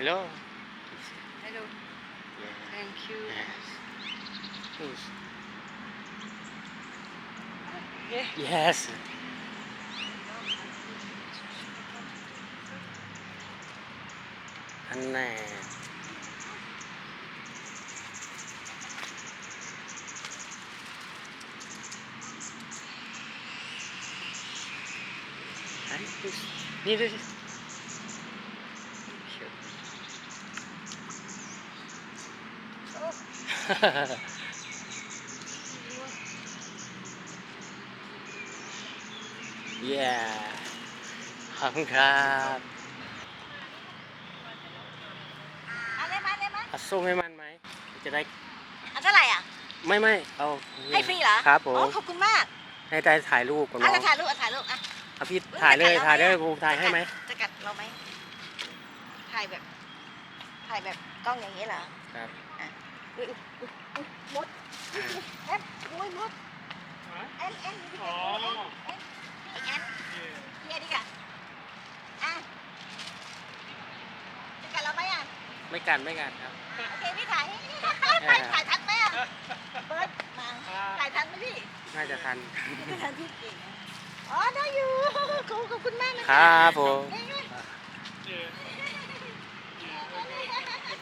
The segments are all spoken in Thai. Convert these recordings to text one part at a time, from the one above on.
Hello. Hello. Yeah. Thank you. Yes. Yes. Yeah. Yes. Ano Ay, pues. เย้ขอบคุณครับอันได้ไหมได้ไหมเอาส้มให้มันไหม จะได้ อันเท่าไหร่อะ ไม่ไม่เอาให้ฟรีเหรอครับผอ๋อมขอบคุณมากให้ได้ถ่ายรูปกับน้อะองจะถ่ายรูปอะถ่ายรูปอะเอาพี่ถ่ายเลยถ่ายเลยผมถ่ายให้ไหมจะกัดเราไหมถ่ายแบบ ถ่ายแบบกล้องอย่างนี้เหรอ ครับอุ๊ยอุ๊ยอุ๊ยอุ๊ย มดแอนอุ้ยมดแอนแอนนี่ดิแอนแอนไอแอนเฮียดิกะอะจะกัดเราไหมอะไม่กันไม่กันครับ โอเคพี่ถ่ายถ่ายถ่ายทันไหมอะเบิร์ดมาถ่ายทันไหมพี่ น่าจะทันพี่ทันพี่เก่งนะอ๋อได้อยู่ขอบขอบคุณมากนะครับผมเ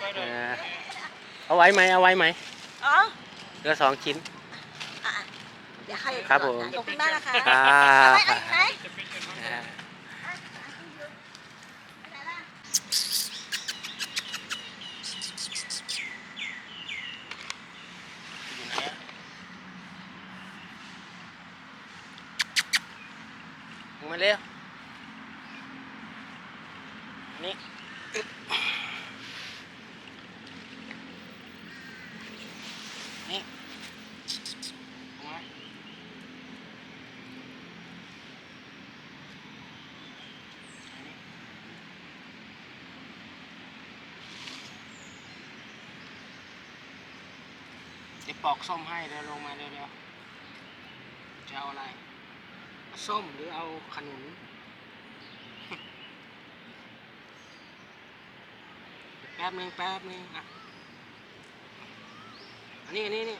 อ้ย เออเอาไว้ไหมเอาไว้ไหมอ๋อเหลือสองชิ้นอะอะเดี๋ยวให้ครับผม ขอบคุณมากนะคะครับ เอาไว้เอาไหน อ่า ไหนล่ะ อยู่ไหนอะมึงมาเร็วนี่อึ๊บนี่เอามาเดี๋ยว ปอกส้มให้เดี๋ยวลงมาเดี๋ยวเดี๋ยวจะเอาอะไร ส้มหรือเอาขนุนแป๊บนึงแป๊บนึงอะอันนี้อันนี้นี่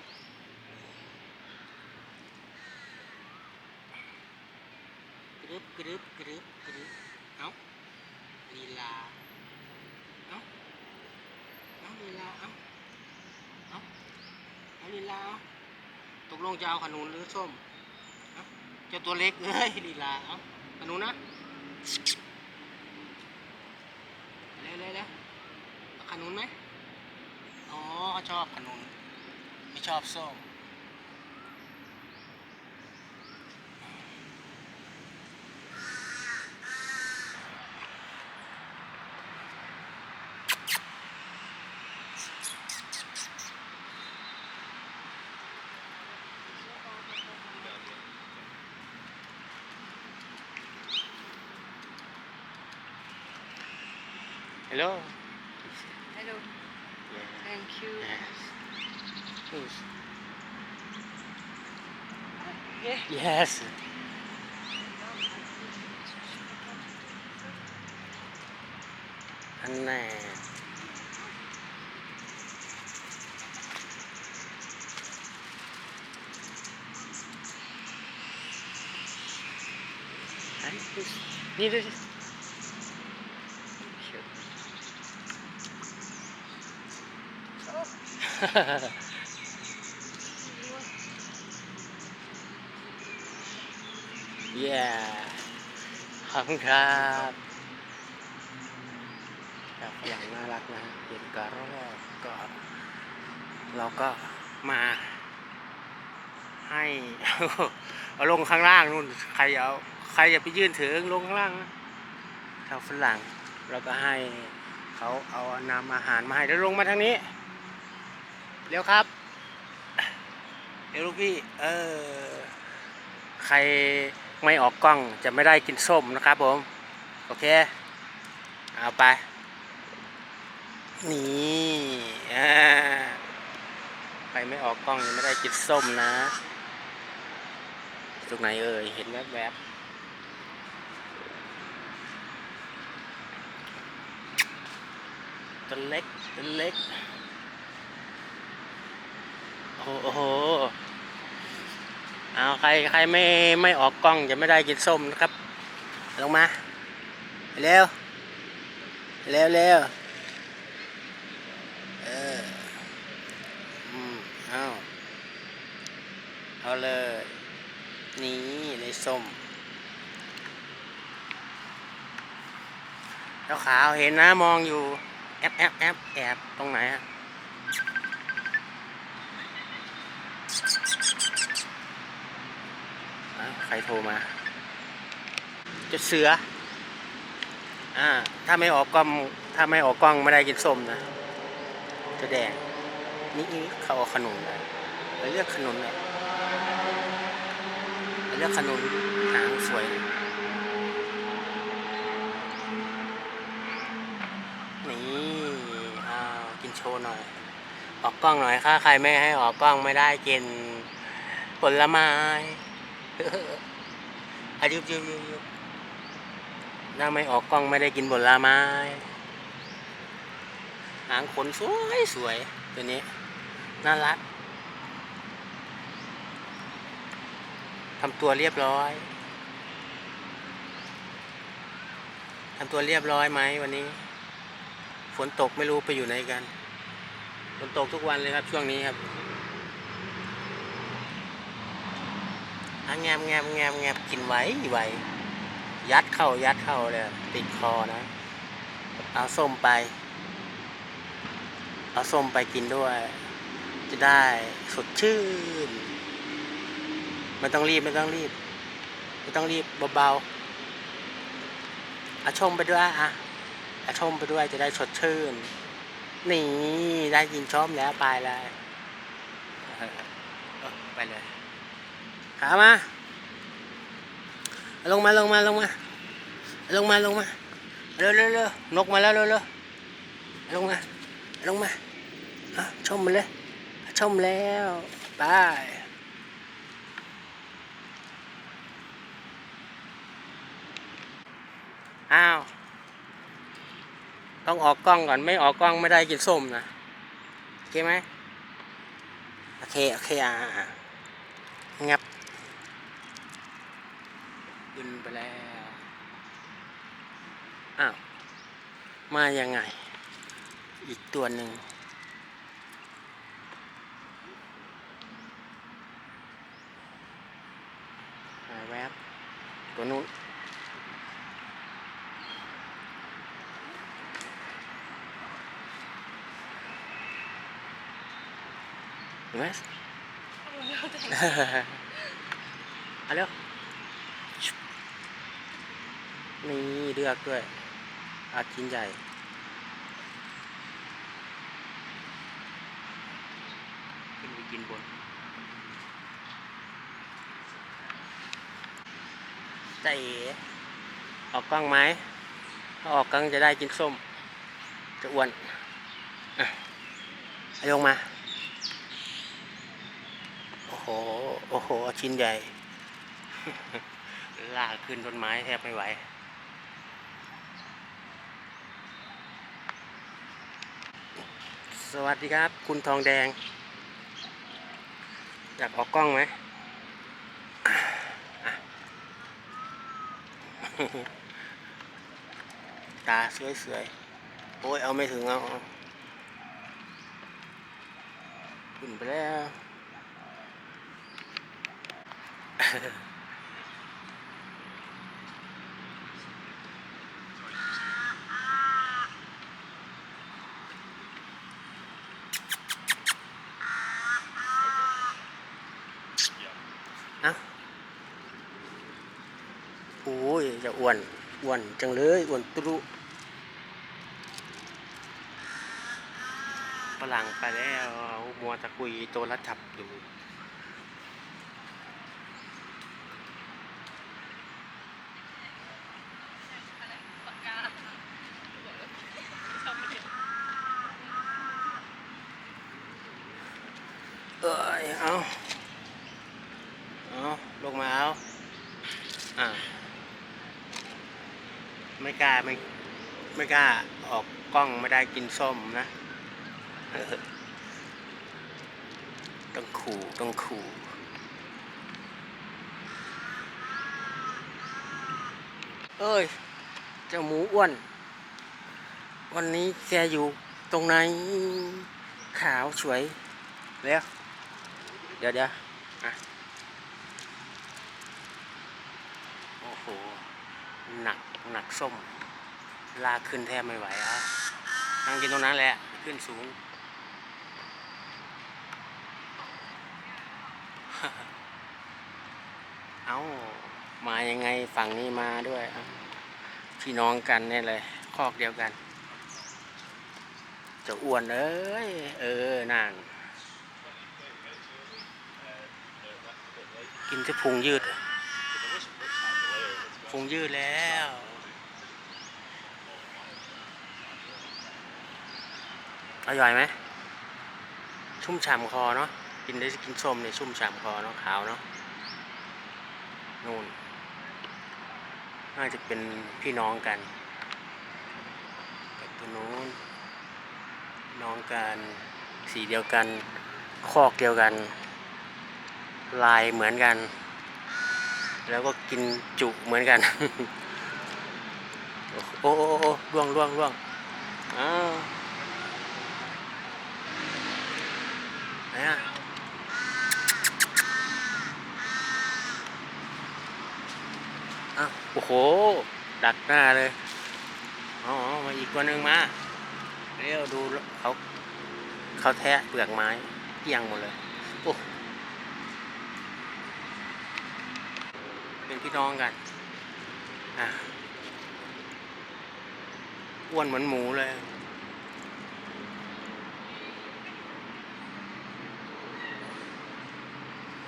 กรึบกรึบกรึบกรึบเอ้าลีลาเอ้าเอ้าลีลาเอ้า ลีลาตกลงจะเอาขนุนหรือส้มเจ้าตัวเล็กเอ้ยลีลาเอาขนุนนะเร็วเร็วเร็วขนุนไหมอ๋อเขาชอบขนุนไม่ชอบส้ม Hello. Hello Yeah. thank you Yes. Who's- Yeah. Yes. Anh nè. เย้ขอบคุณครับครับอย่างน่ารักนะเห็นกระรอกก็เราก็มาให้เอาลงข้างล่างนู่นใครเอาใครอย่าไปยื่นถึงลงข้างล่างนะชาวฝรั่งเราก็ให้เขาเอานำอาหารมาให้แล้วลงมาทางนี้ เร็วครับเร็วลูกพี่เออใครไม่ออกกล้องจะไม่ได้กินส้มนะครับผม โอเค เอาไป นี่ใครไม่ออกกล้องจะไม่ได้กินส้มนะตรงไหนเอ่ยเห็นแวบๆตัวเล็กตัวเล็ก โอ้โหเอาใครใครไม่ไม่ออกกล้องจะไม่ได้กินส้มนะครับ ลงมาเร็วเร็วเร็วเอออืมเอาเอาเลย นี่ในส้มแล้วขาวเห็นนะมองอยู่ แอบแอบแอบแอบตรงไหนอะอ้าว ใครโทรมาจะเสือ อ่า ถ้าไม่ออกกล้อง ถ้าไม่ออกกล้องไม่ได้กินส้มนะ จะแดง นี่เขาเอาขนุนเลยไปเลือกขนุนเลยไปเลือกขนุนหางสวยนี่อ้าวกินโชว์หน่อย ออกกล้องหน่อย ถ้าใครไม่ให้ออกกล้องไม่ได้กินผลไม้ อายุยุบยุยุบถ้าไม่ออกกล้องไม่ได้กินผลไม้หางขนสวยสวยตัวนี้ น่ารักทำตัวเรียบร้อยทำตัวเรียบร้อยไหมวันนี้ ฝนตกไม่รู้ไปอยู่ไหนกัน ฝนตกทุกวันเลยครับช่วงนี้ครับ อะแงมแงมแงมแงมกินไว้ไหวยัดเข้ายัดเข้าเลยติดคอนะ เอาส้มไป เอาส้มไปกินด้วย จะได้สดชื่น ไม่ต้องรีบไม่ต้องรีบ ไม่ต้องรีบเบาๆเอาชมไปด้วยอะอาชมไปด้วยจะได้สดชื่น นี่ได้ยินชมแล้วไปเลยไปเลย ขามา ลงมาลงมาลงมา ลงมาลงมาเร็วเร็วเร็วนกมาแล้วเร็วเร็วลงมา ลงมาชมมาเลย ชมแล้วไปอ้าว ต้องออกกล้องก่อนไม่ออกกล้องไม่ได้กินส้มนะโอเคไหมโอเค โอเคอ่าอ่างับ ไปแล้ว อ้าว มายังไง อีกตัวหนึ่งหายแวบตัวนู้นเห็นไหมเอาเร็ว นี่เลือกด้วยอาชิ้นใหญ่ขึ้นไปกินบน ใจเอ๋ออกกล้องไหมถ้าออกกล้องจะได้กินส้ม จะอ้วนอะเอาลงมา โอ้โห โอ้โห ชิ้นใหญ่ ลากขึ้นต้นไม้แทบไม่ไหว สวัสดีครับ คุณทองแดง อยากออกกล้องไหมตาสวยๆ โอ้ย เอาไม่ถึงเอาเอาขึ้นไปแล้ว จะอ้วนอ้วนจังเลยอ้วนตรุฝรั่งไปแล้วมัวตะคุยโทรศัพท์อยู่เอ้ยเอาเอาลงมาเอาอ่า ไม่กล้าไม่ไม่กล้าออกกล้องไม่ได้กินส้มนะต้องขู่ต้องขู่เอ้ย เจ้าหมูอ้วน วันนี้แกอยู่ตรงไหนขาวสวยแล้วเดี๋ยวเดี๋ยวอะโอ้โห หนักหนักส้ม ลากขึ้นแทบไม่ไหวอะนั่งกินตรงนั้นแหละ ขึ้นสูง เอ้ามายังไงฝั่งนี้มาด้วยพี่น้องกันเนี่ยเลย คอกเดียวกัน จะอ้วนเอ้ย เออนั่นกินจะพุงยืด งยืดแล้วอร่อยไหมชุ่มฉ่ำคอเนาะกินได้กินส้มเนี่ยชุ่มฉ่ำคอเนาะขาวเนาะนู่นน่าจะเป็นพี่น้องกันกับตัวนู้นน้องกันสีเดียวกัน คอกเดียวกัน ลายเหมือนกัน แล้วก็กินจุเหมือนกัน โอ้โอ้โอ้ล่วงล่วงล่วงอ้าวไหนอะอ้าวโอ้โห ดักหน้าเลยอ๋อมาอีกตัวหนึ่งมาเรียวดูเขาเขาแทะเปลือกไม้เกลี้ยงหมดเลย โอ้ เป็น พี่น้องกันอะอ้วนเหมือนหมูเลย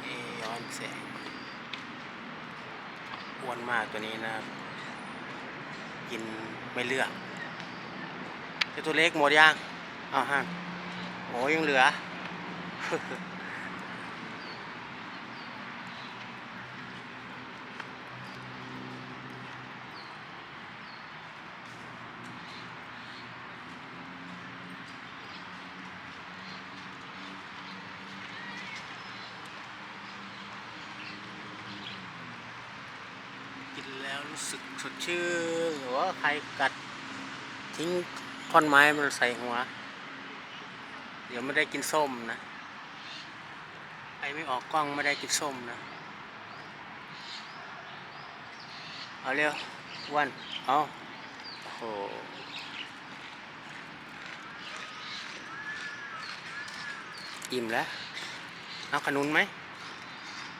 นี่ย้อนแสงอ้วนมากตัวนี้นะครับกินไม่เลือกจ้าตัวเล็กหมดยังอ้าวฮะโอ้ยังเหลือ กินแล้วรู้สึกสดชื่นหรือว่าใครกัด ทิ้งท่อนไม้มันใส่หัว เดี๋ยวไม่ได้กินส้มนะใครไม่ออกกล้องไม่ได้กินส้มนะ เอาเร็ววันเอาโหอิ่มแล้ว เอาขนุนไหม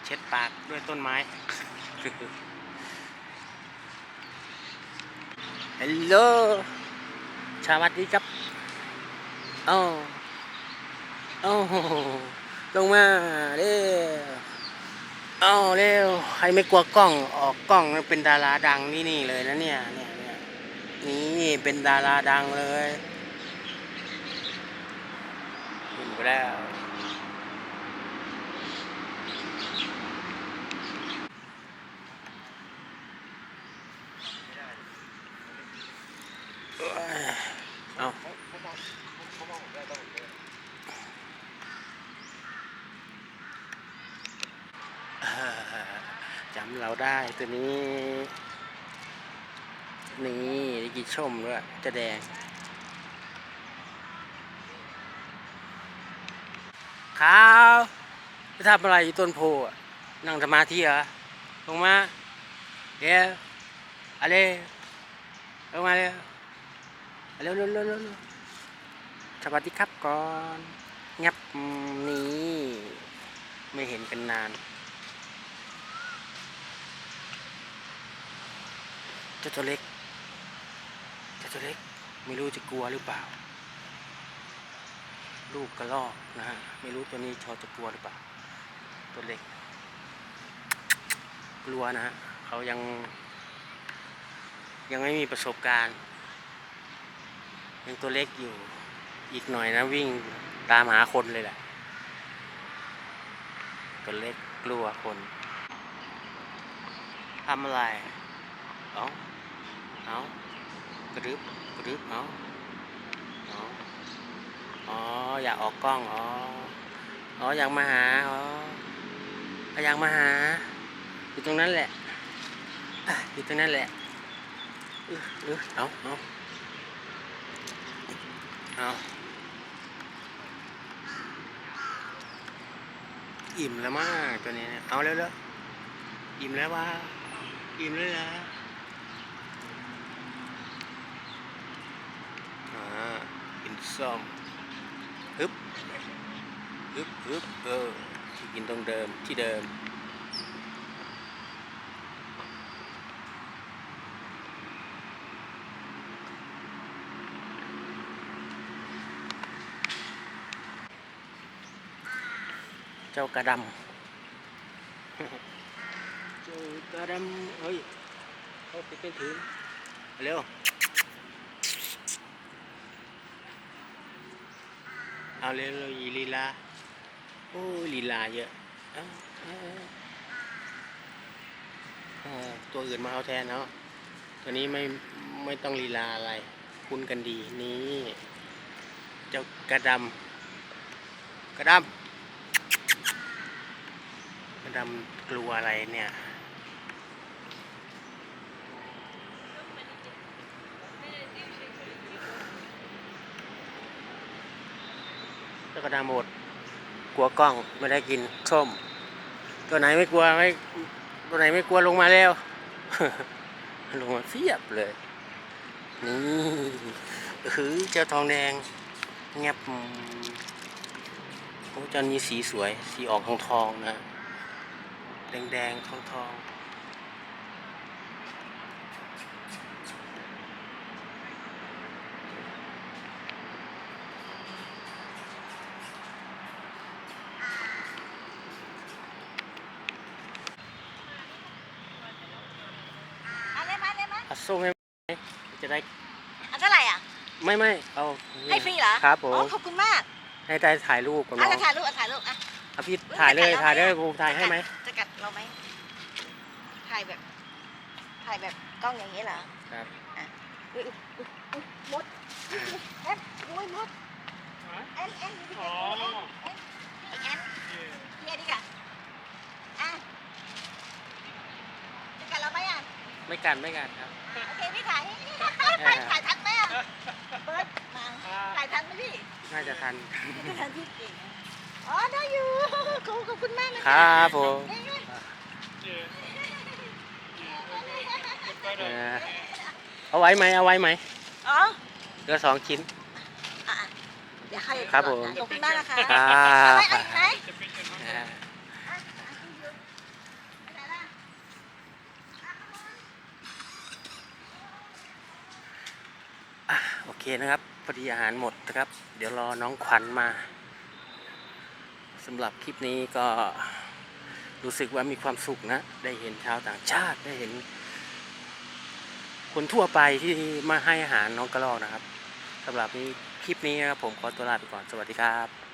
เช็ดปากด้วยต้นไม้ ฮัลโหล สวัสดีครับเอ้าเอ้าลงมาเร็วเอ้าเร็วใครไม่กลัวกล้องออกกล้องเป็นดาราดังนี่นี่เลยนะเนี่ยเนี่ยเนี่ยนี่เป็นดาราดังเลยขึ้นไปแล้ว เอา เอ่อจำ เราได้ตัวนี้ นี่ได้กินชมด้วยจะแดง ขาวจะทำอะไรอยู่ต้นโพนั่งสมาธิเหรอ ลงมา เดี๋ยวอะไรลงมาเร็วเร็วเร็วเร็วสวัสดีครับก่อน งับนี่ไม่เห็นกันนาน จ้าตัวเล็ก เจ้าตัวเล็กไม่รู้จะกลัวหรือเปล่า ลูกกระลอกนะฮะ ไม่รู้ตัวนี้ชอจะกลัวหรือเปล่า ตัวเล็ก กลัวนะฮะเขายัง ยังไม่มีประสบการณ์ ยังตัวเล็กอยู่ อีกหน่อยนะวิ่งตามหาคนเลยแหละ ตัวเล็กกลัวคนทำอะไรเอ เอากระดึบกระดึบเอาเอ๋ออยากออกกล้องอ๋ออ๋ออยากมาหาอ๋ออยากมาหา อยู่ตรงนั้นแหละอยู่ตรงนั้นแหละเออเออเอาเอาเอาอิ่มแล้วมากตัวนี้ เอาเร็วๆอิ่มแล้วว่าอิ่มแล้วเหรออ่า กินส้มฮึบฮึบฮึบเออที่กินตรงเดิมที่เดิม เจ้ากระดำ เจ้ากระดำเฮ้ยเขาติดเป็น เร็วเอาเร็วเร็วอีลีลา โอ้ลีลาเยอะตัวอื่นมาเอาแทนเนาะตัวนี้ไม่ไม่ต้องลีลาอะไร คุ้นกันดีนี่ เจ้ากระดำกระดำกระดำกลัวอะไรเนี่ย เจ้ากระดำหมด กลัวกล้องไม่ได้กินส้ม ตัวไหนไม่กลัวไม่ตัวไหนไม่กลัวลงมาแล้ว ลงมาเฟียบเลย นี่คือเจ้าทองแดงเงียบโอ้จันมีสีสวย สีออกทองทองนะ แดงแดงทองทองๆ เอาเลยมาเลยมา เอาส้มให้ไหมจะได้ อันเท่าไหร่อะ ไม่ไม่เอานี่ให้ฟรีเหรอครับผอ๋อมขอบคุณมากให้ได้ถ่ายรูปกับน้อะองจะถ่ายรูปอะถ่ายรูปอะ เอาพี่ถ่ายเลยถ่ายเลยผมถ่ายให้ไหมจะกัดเราไหมถ่ายแบบ ถ่ายแบบกล้องอย่างนี้เหรอครับอุ๊ยอุ๊ยอุ๊ยมดแอนโอ้ยมดแอนแอนอยู่ดิแอนแอนไอแอนเฮียดิกะอะจะกัดเราไหมอะไม่กันไม่กันครับ โอเคพี่ถ่ายถ่ายถ่ายทันไหมอะ เบิร์ดมาถ่ายทันไหมพี่น่าจะทันถ่ายทันพี่เก่งนะอ๋อได้อยู่ขอบขอบคุณมากนะครับผมเอ้ยเอ้ยเออเอาไว้ไหมเอาไว้ไหมอ๋อเหลือสองชิ้นอะอะเดี๋ยวให้ครับผม ขอบคุณมากนะคะครับ เอาไว้เอาไหน อ่า อะอะคุณอยู่ไปไหนล่ะอะขโมย อะโอ เคนะครับพอดีอาหารหมดนะครับ เดี๋ยวรอน้องขวัญมาสำหรับคลิปนี้ก็รู้สึกว่ามีความสุขนะ ได้เห็นชาวต่างชาติได้เห็น คนทั่วไปที่มาให้อาหารน้องกระรอกนะครับสำหรับนี้คลิปนี้นะครับผมขอตัวลาไปก่อนสวัสดีครับ